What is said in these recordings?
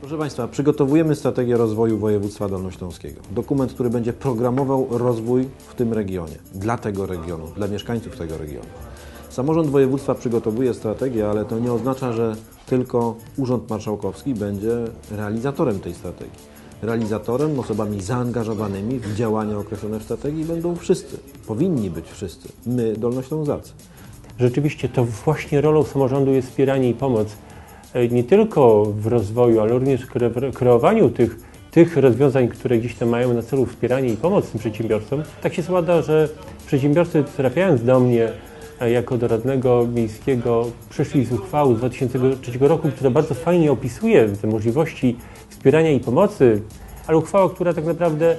Proszę Państwa, przygotowujemy strategię rozwoju województwa dolnośląskiego. Dokument, który będzie programował rozwój w tym regionie, dla tego regionu, dla mieszkańców tego regionu. Samorząd województwa przygotowuje strategię, ale to nie oznacza, że tylko Urząd Marszałkowski będzie realizatorem tej strategii. Realizatorem, osobami zaangażowanymi w działania określone w strategii będą wszyscy. Powinni być wszyscy. My, Dolnoślązacy. Rzeczywiście to właśnie rolą samorządu jest wspieranie i pomoc nie tylko w rozwoju, ale również kreowaniu tych, tych rozwiązań, które gdzieś tam mają na celu wspieranie i pomoc tym przedsiębiorcom. Tak się składa, że przedsiębiorcy trafiając do mnie e, jako do radnego miejskiego przyszli z uchwały z 2003 roku, która bardzo fajnie opisuje te możliwości wspierania i pomocy, ale uchwała, która tak naprawdę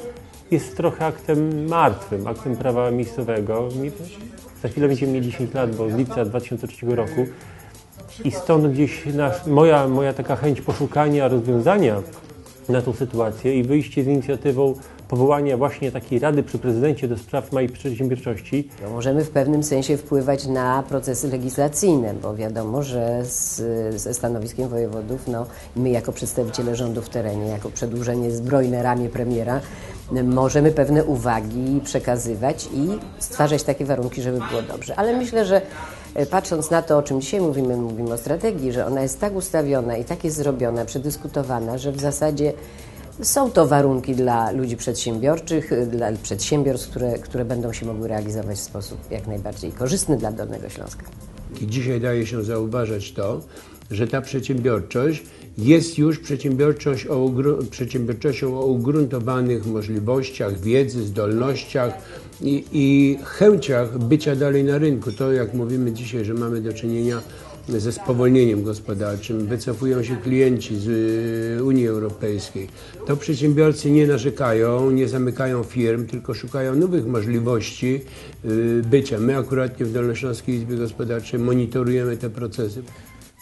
jest trochę aktem martwym, aktem prawa miejscowego. Za chwilę będziemy mieli 10 lat, bo z lipca 2003 roku. I stąd gdzieś nasz, moja, moja taka chęć poszukania rozwiązania na tą sytuację i wyjście z inicjatywą powołania właśnie takiej Rady przy Prezydencie do spraw małej przedsiębiorczości. No, możemy w pewnym sensie wpływać na procesy legislacyjne, bo wiadomo, że z, ze stanowiskiem wojewodów, no, my jako przedstawiciele rządu w terenie, jako przedłużenie zbrojne ramię premiera, możemy pewne uwagi przekazywać i stwarzać takie warunki, żeby było dobrze. Ale myślę, że patrząc na to, o czym dzisiaj mówimy, mówimy o strategii, że ona jest tak ustawiona i tak jest zrobiona, przedyskutowana, że w zasadzie są to warunki dla ludzi przedsiębiorczych, y, dla przedsiębiorstw, które, które będą się mogły realizować w sposób jak najbardziej korzystny dla Dolnego Śląska. I dzisiaj daje się zauważyć to, że ta przedsiębiorczość jest już przedsiębiorczość o przedsiębiorczością o ugruntowanych możliwościach, wiedzy, zdolnościach i, i chęciach bycia dalej na rynku. To jak mówimy dzisiaj, że mamy do czynienia ze spowolnieniem gospodarczym, wycofują się klienci z y, Unii Europejskiej, to przedsiębiorcy nie narzekają, nie zamykają firm, tylko szukają nowych możliwości y, bycia. My akurat w Dolnośląskiej Izbie Gospodarczej monitorujemy te procesy.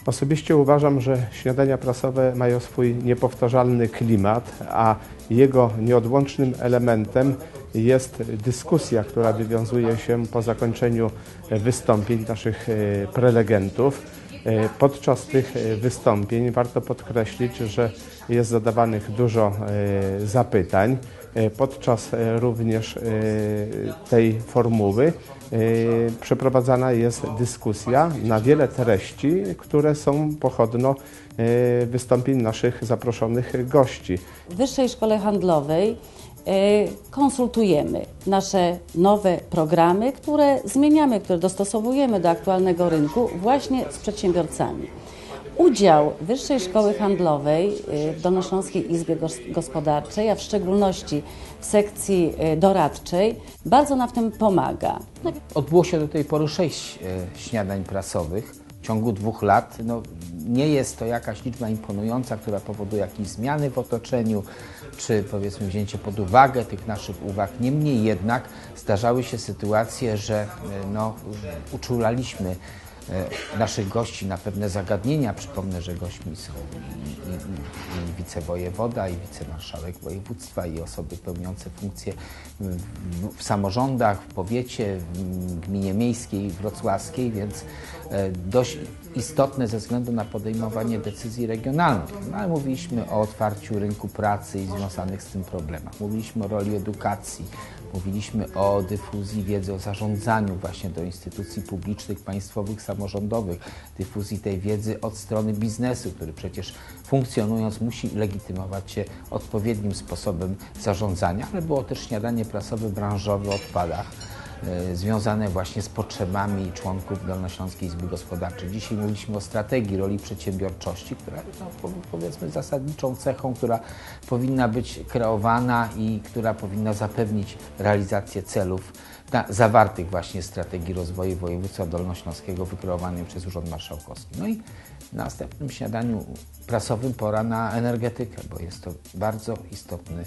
Osobiście uważam, że śniadania prasowe mają swój niepowtarzalny klimat, a jego nieodłącznym elementem jest dyskusja, która wywiązuje się po zakończeniu wystąpień naszych e, prelegentów. E, Podczas tych e, wystąpień warto podkreślić, że jest zadawanych dużo e, zapytań. E, Podczas e, również e, tej formuły e, przeprowadzana jest dyskusja na wiele treści, które są pochodną e, wystąpień naszych zaproszonych gości. W Wyższej Szkole Handlowej e, konsultujemy nasze nowe programy, które zmieniamy, które dostosowujemy do aktualnego rynku właśnie z przedsiębiorcami. Udział Wyższej Szkoły Handlowej e, w Dolnośląskiej Izbie Gos- Gospodarczej, a w szczególności w sekcji e, doradczej, bardzo nam w tym pomaga. Odbyło się do tej pory sześć e, śniadań prasowych w ciągu dwóch lat. No, nie jest to jakaś liczba imponująca, która powoduje jakieś zmiany w otoczeniu, czy powiedzmy wzięcie pod uwagę tych naszych uwag. Niemniej jednak zdarzały się sytuacje, że e, no, uczulaliśmy e, naszych gości na pewne zagadnienia. Przypomnę, że gośćmi są i, i, i, wicewojewoda, i wicemarszałek województwa, i osoby pełniące funkcje w, w, samorządach, w powiecie, w gminie miejskiej, wrocławskiej, więc dość istotne ze względu na podejmowanie decyzji regionalnych. No, ale mówiliśmy o otwarciu rynku pracy i związanych z tym problemach. Mówiliśmy o roli edukacji, Mówiliśmy o dyfuzji wiedzy o zarządzaniu właśnie do instytucji publicznych, państwowych, samorządowych, dyfuzji tej wiedzy od strony biznesu, który przecież funkcjonując musi legitymować się odpowiednim sposobem zarządzania, ale było też śniadanie prasowe branżowe o odpadach e, związane właśnie z potrzebami członków Dolnośląskiej Izby Gospodarczej. Dzisiaj mówiliśmy o strategii roli przedsiębiorczości, która no, po- powiedzmy zasadniczą cechą, która powinna być kreowana i która powinna zapewnić realizację celów na, zawartych właśnie strategii rozwoju województwa dolnośląskiego wykreowanej przez Urząd Marszałkowski. No i w następnym śniadaniu prasowym pora na energetykę, bo jest to bardzo istotny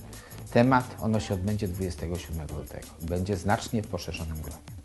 temat. Ono się odbędzie 27 lutego. Będzie znacznie w poszerzonym gronie.